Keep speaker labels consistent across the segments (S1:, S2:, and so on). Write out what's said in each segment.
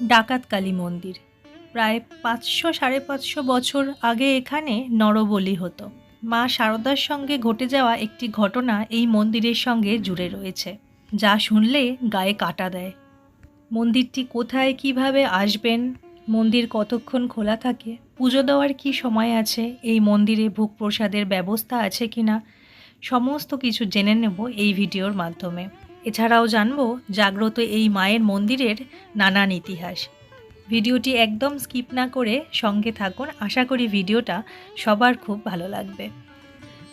S1: ডাকাত কালী মন্দির। প্রায় পাঁচশো সাড়ে পাঁচশো বছর আগে এখানে নরবলি হতো। মা শারদার সঙ্গে ঘটে যাওয়া একটি ঘটনা এই মন্দিরের সঙ্গে জুড়ে রয়েছে, যা শুনলে গায়ে কাটা দেয়। মন্দিরটি কোথায় কীভাবে আসবেন, মন্দির কতক্ষণ খোলা থাকে, পুজো দেওয়ার কি সময় আছে, এই মন্দিরে ভোগ প্রসাদের ব্যবস্থা আছে কিনা, সমস্ত কিছু জেনে নেব এই ভিডিওর মাধ্যমে। এছাড়াও জানব জাগ্রত এই মায়ের মন্দিরের নানান ইতিহাস। ভিডিওটি একদম স্কিপ না করে সঙ্গে থাকুন, আশা করি ভিডিওটা সবার খুব ভালো লাগবে।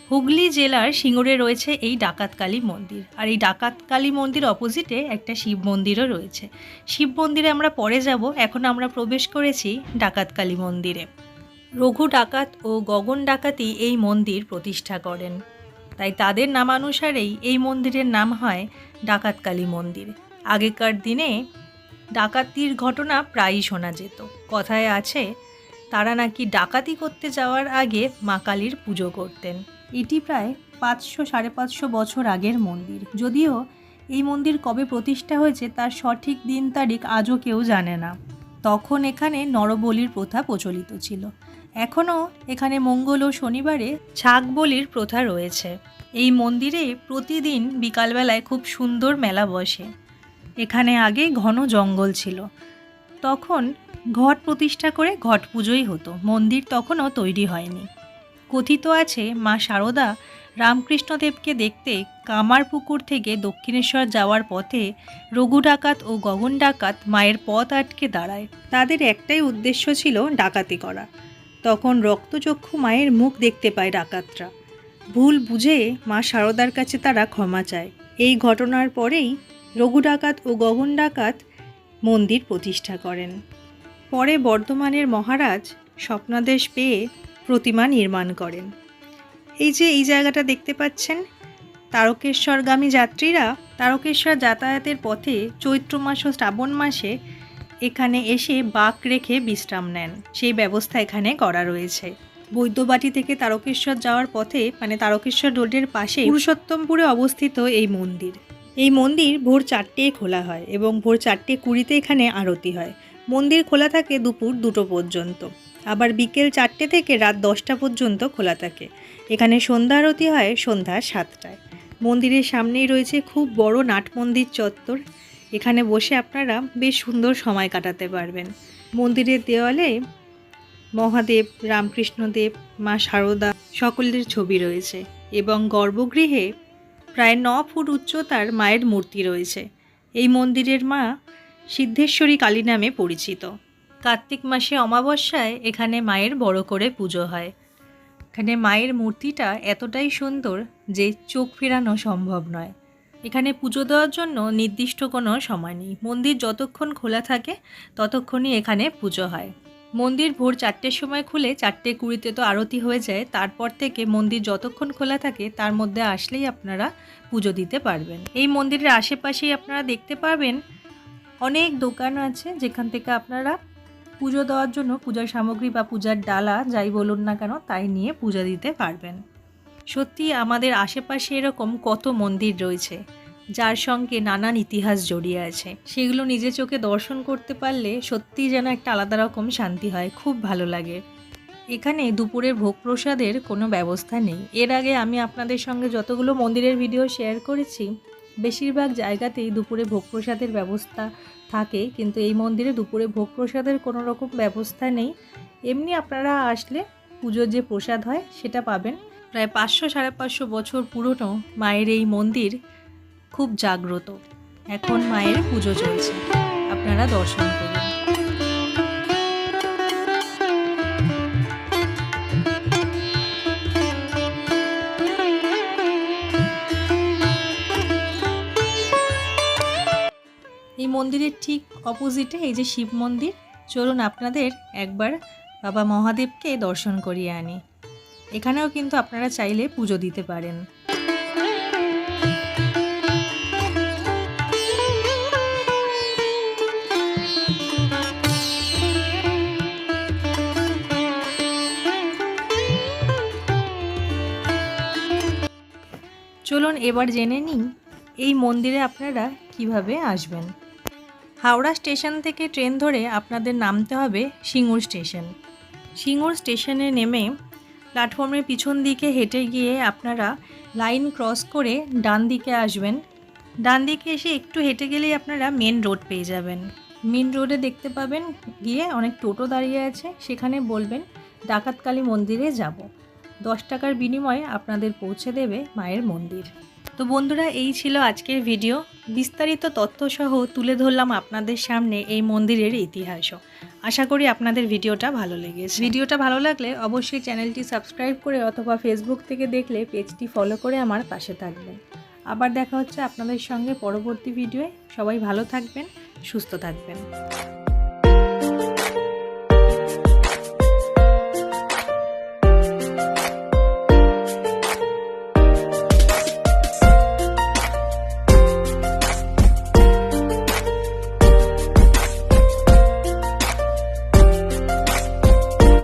S1: হুগলি জেলার সিঙ্গুরে রয়েছে এই ডাকাতকালী মন্দির। আর এই ডাকাতকালী মন্দির অপোজিটে একটা শিব মন্দিরও রয়েছে। শিব মন্দিরে আমরা পরে যাব, এখন আমরা প্রবেশ করেছি ডাকাতকালী মন্দিরে। রঘু ডাকাত ও গগন ডাকাতি এই মন্দির প্রতিষ্ঠা করেন। তাই তাদের নামানুসারেই এই মন্দিরের নাম হয় ডাকাতকালী মন্দির। আগেকার দিনে ডাকাতির ঘটনা প্রায়ই শোনা যেত। কথায় আছে, তারা নাকি ডাকাতি করতে যাওয়ার আগে মা কালীর পুজো করতেন। এটি প্রায় পাঁচশো, সাড়ে পাঁচশো বছর আগের মন্দির। যদিও এই মন্দির কবে প্রতিষ্ঠা হয়েছে তার সঠিক দিন তারিখ আজও কেউ জানে না। তখন এখানে নরবলির প্রথা প্রচলিত ছিল। এখনও এখানে মঙ্গল ও শনিবারে ছাগ বলির প্রথা রয়েছে। এই মন্দিরে প্রতিদিন বিকালবেলায় খুব সুন্দর মেলা বসে। এখানে আগে ঘন জঙ্গল ছিল। তখন ঘট প্রতিষ্ঠা করে ঘট পুজোই হতো। মন্দির তখনও তৈরি হয়নি। কথিত আছে, মা শারদা রামকৃষ্ণদেবকে দেখতে কামারপুকুর থেকে দক্ষিণেশ্বর যাওয়ার পথে রঘু ডাকাত ও গগন ডাকাত মায়ের পথ আটকে দাঁড়ায়। তাদের একটাই উদ্দেশ্য ছিল ডাকাতি করা। তখন রক্তচক্ষু মায়ের মুখ দেখতে পায় ডাকাতরা। ভুল বুঝে মা শারদার কাছে তারা ক্ষমা চায়। এই ঘটনার পরেই রঘু ডাকাত ও গগন ডাকাত মন্দির প্রতিষ্ঠা করেন। পরে বর্ধমানের মহারাজ স্বপ্নাদেশ পেয়ে প্রতিমা নির্মাণ করেন। এই যে এই জায়গাটা দেখতে পাচ্ছেন, তারকেশ্বরগামী যাত্রীরা তারকেশ্বর যাতায়াতের পথে চৈত্র মাস ও শ্রাবণ মাসে এখানে এসে বাঁক রেখে বিশ্রাম নেন। সেই ব্যবস্থা এখানে করা রয়েছে। বৈদ্যবাটি থেকে তারকেশ্বর যাওয়ার পথে মানে তারকেশ্বর রোডের পাশে পুরুষোত্তমপুরে অবস্থিত এই মন্দির। এই মন্দির ভোর চারটেয় খোলা হয় এবং ভোর চারটে কুড়িতে এখানে আরতি হয়। মন্দির খোলা থাকে দুপুর দুটো পর্যন্ত। আবার বিকেল চারটে থেকে রাত দশটা পর্যন্ত খোলা থাকে। এখানে সন্ধ্যা আরতি হয় সন্ধ্যা সাতটায়। মন্দিরের সামনেই রয়েছে খুব বড় নাট মন্দির চত্বর। এখানে বসে আপনারা বেশ সুন্দর সময় কাটাতে পারবেন। মন্দিরের দেওয়ালে মহাদেব, রামকৃষ্ণদেব, মা শারদা সকলের ছবি রয়েছে এবং গর্ভগৃহে প্রায় ন ফুট উচ্চতার মায়ের মূর্তি রয়েছে। এই মন্দিরের মা সিদ্ধেশ্বরী কালী নামে পরিচিত। কার্তিক মাসে অমাবস্যায় এখানে মায়ের বড় করে পুজো হয়। এখানে মায়ের মূর্তিটা এতটাই সুন্দর যে চোখ ফেরানো সম্ভব নয়। এখানে পুজো দেওয়ার জন্য নির্দিষ্ট কোনো সময় নেই। মন্দির যতক্ষণ খোলা থাকে, ততক্ষণই এখানে পুজো হয়। মন্দির ভোর চারটের সময় খুলে চারটে কুড়িতে তো আরতি হয়ে যায়, তারপর থেকে মন্দির যতক্ষণ খোলা থাকে তার মধ্যে আসলেই আপনারা পুজো দিতে পারবেন। এই মন্দিরের আশেপাশেই আপনারা দেখতে পারবেন অনেক দোকান আছে যেখান থেকে আপনারা পুজো দেওয়ার জন্য পূজার সামগ্রী বা পূজার ডালা যাই বলুন না কেন তাই নিয়ে পূজা দিতে পারবেন। সত্যি আমাদের আশেপাশে এরকম কত মন্দির রয়েছে। যার সঙ্গে নানান ইতিহাস জড়িয়ে আছে। সেগুলো নিজে চোখে দর্শন করতে পারলে সত্যিই যেন একটা আলাদা রকম শান্তি হয়, খুব ভালো লাগে। এখানে দুপুরের ভোগ প্রসাদের কোনো ব্যবস্থা নেই। এর আগে আমি আপনাদের সঙ্গে যতগুলো মন্দিরের ভিডিও শেয়ার করেছি, বেশিরভাগ জায়গাতেই দুপুরে ভোগ প্রসাদের ব্যবস্থা থাকে, কিন্তু এই মন্দিরে দুপুরে ভোগ প্রসাদের কোনো রকম ব্যবস্থা নেই। এমনি আপনারা আসলে পুজোর যে প্রসাদ হয়, সেটা পাবেন। প্রায় পাঁচশো সাড়ে পাঁচশো বছর পুরনো মায়ের এই মন্দির খুব জাগ্রত। এখন মায়ের পুজো চলছে। আপনারা দর্শন করুন। এই মন্দিরের ঠিক অপোজিটে এই যে শিব মন্দির, চলুন আপনাদের একবার বাবা মহাদেবকে দর্শন করিয়ে আনি। এখানেও কিন্তু আপনারা চাইলে পুজো দিতে পারেন। চলুন এবার জেনে নিই, এই মন্দিরে আপনারা কীভাবে আসবেন। হাওড়া স্টেশন থেকে ট্রেন ধরে আপনাদের নামতে হবে সিঙ্গুর স্টেশন। সিঙ্গুর স্টেশনে নেমে প্ল্যাটফর্মের পিছন দিকে হেঁটে গিয়ে আপনারা লাইন ক্রস করে ডান দিকে আসবেন। ডান দিকে এসে একটু হেঁটে গেলেই আপনারা মেন রোড পেয়ে যাবেন। মেন রোডে দেখতে পাবেন গিয়ে অনেক টোটো দাঁড়িয়ে আছে, সেখানে বলবেন, ডাকাতকালী মন্দিরে যাব। দশ টাকার বিনিময়ে আপনাদের পৌঁছে দেবে মায়ের মন্দির। তো বন্ধুরা, এই ছিল আজকের ভিডিও। বিস্তারিত তথ্যসহ তুলে ধরলাম আপনাদের সামনে এই মন্দিরের ইতিহাসও। আশা করি আপনাদের ভিডিওটা ভালো লেগেছে। ভিডিওটা ভালো লাগলে অবশ্যই চ্যানেলটি সাবস্ক্রাইব করে অথবা ফেসবুক থেকে দেখলে পেজটি ফলো করে আমার পাশে থাকবেন। আবার দেখা হচ্ছে আপনাদের সঙ্গে পরবর্তী ভিডিওয়ে। সবাই ভালো থাকবেন, সুস্থ থাকবেন।